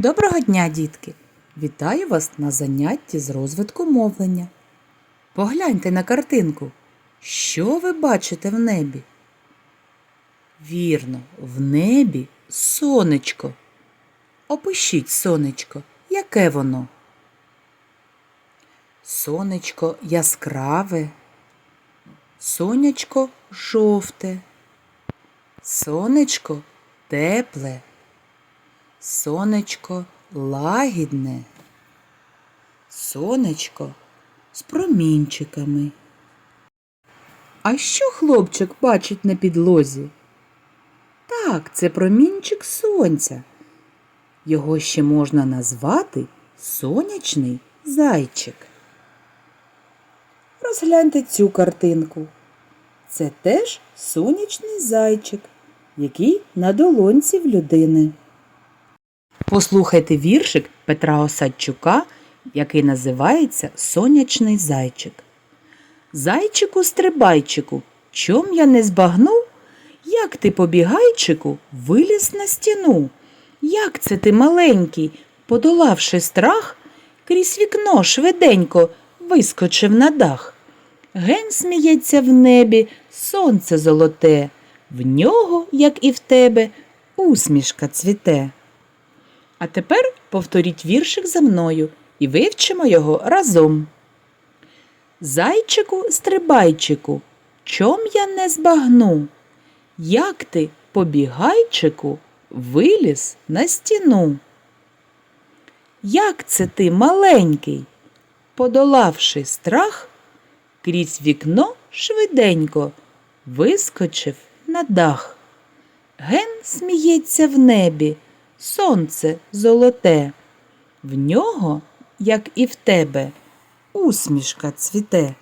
Доброго дня, дітки! Вітаю вас на занятті з розвитку мовлення. Погляньте на картинку. Що ви бачите в небі? Вірно, в небі сонечко. Опишіть сонечко. Яке воно? Сонечко яскраве, сонечко жовте, сонечко тепле. Сонечко лагідне, сонечко з промінчиками. А що хлопчик бачить на підлозі? Так, це промінчик сонця. Його ще можна назвати сонячний зайчик. Розгляньте цю картинку. Це теж сонячний зайчик, який на долонці в людини. Послухайте віршик Петра Осадчука, який називається Сонячний зайчик. Зайчику стрибайчику, чом я не збагну? Як ти побігайчику, виліз на стіну? Як це ти маленький, подолавши страх, крізь вікно швиденько вискочив на дах? Ген сміється в небі, сонце золоте, в нього, як і в тебе, усмішка цвіте. А тепер повторіть віршик за мною і вивчимо його разом. Зайчику, стрибайчику, чом я не збагну? Як ти, побігайчику, виліз на стіну? Як це ти, маленький, подолавши страх, крізь вікно швиденько вискочив на дах? Ген сміється в небі сонце золоте, в нього, як і в тебе, усмішка цвіте.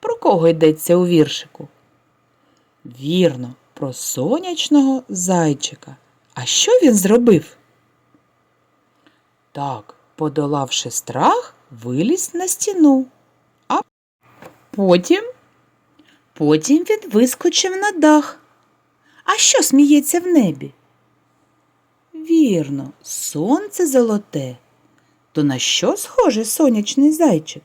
Про кого йдеться у віршику? Вірно, про сонячного зайчика. А що він зробив? Так, подолавши страх, виліз на стіну. А потім, потім він вискочив на дах. А що сміється в небі? Вірно, сонце золоте. То на що схожий сонячний зайчик?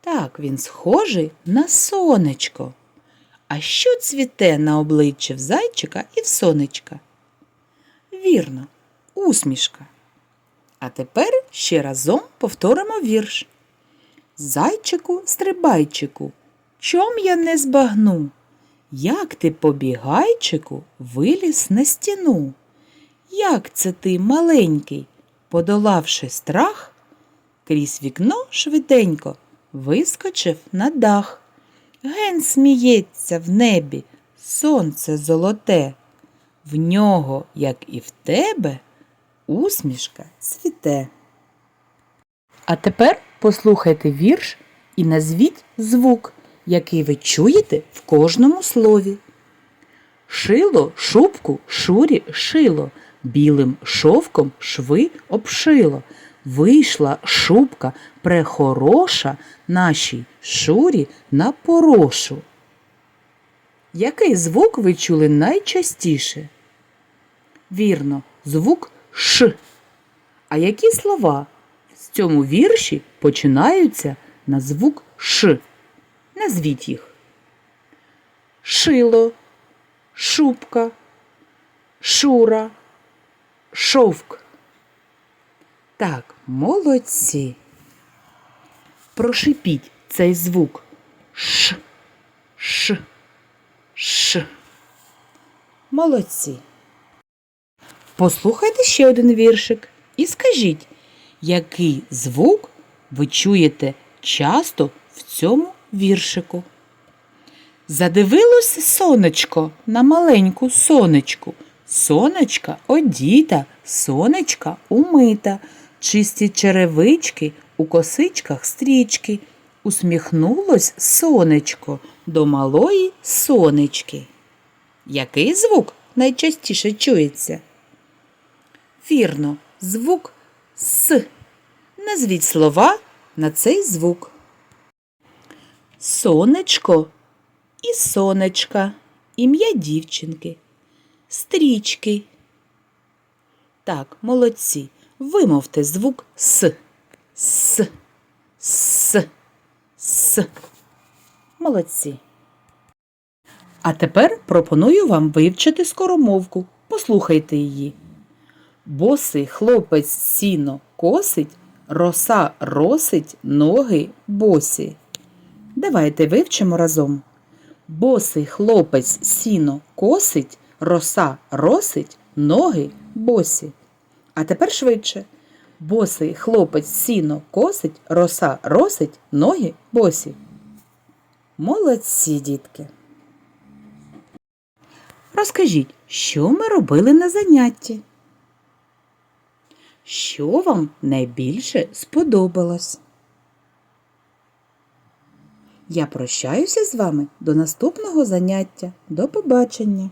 Так, він схожий на сонечко. А що цвіте на обличчі в зайчика і в сонечка? Вірно, усмішка. А тепер ще разом повторимо вірш. Зайчику, стрибайчику, чом я не збагну? Як ти побігайчику виліз на стіну? Як це ти, маленький, подолавши страх, крізь вікно швиденько вискочив на дах. Ген сміється в небі, сонце золоте. В нього, як і в тебе, усмішка цвіте. А тепер послухайте вірш і назвіть звук, який ви чуєте в кожному слові. Шило шубку шурі шило, білим шовком шви обшило. Вийшла шубка прехороша нашій шурі на порошу. Який звук ви чули найчастіше? Вірно, звук Ш. А які слова в цьому вірші починаються на звук Ш? Назвіть їх. Шило, шубка, шура, шовк. Так, молодці. Прошипіть цей звук. Ш, ш, ш. Молодці. Послухайте ще один віршик і скажіть, який звук ви чуєте часто в цьому віршику. Задивилось сонечко на маленьку сонечку. Сонечка одіта, сонечка умита, чисті черевички, у косичках стрічки. Усміхнулось сонечко до малої сонечки. Який звук найчастіше чується? Вірно, звук С. Назвіть слова на цей звук. Сонечко і сонечка, ім'я дівчинки, стрічки, Так, молодці. Вимовте звук С. С. С. С. Молодці. А тепер пропоную вам вивчити скоромовку. Послухайте її. Босий хлопець сіно косить, роса росить, ноги босі. Давайте вивчимо разом. Босий хлопець сіно косить, роса росить, ноги босі. А тепер швидше. Босий хлопець сіно косить, роса росить, ноги босі. Молодці, дітки. Розкажіть, що ми робили на занятті? Що вам найбільше сподобалось? Я прощаюся з вами до наступного заняття. До побачення!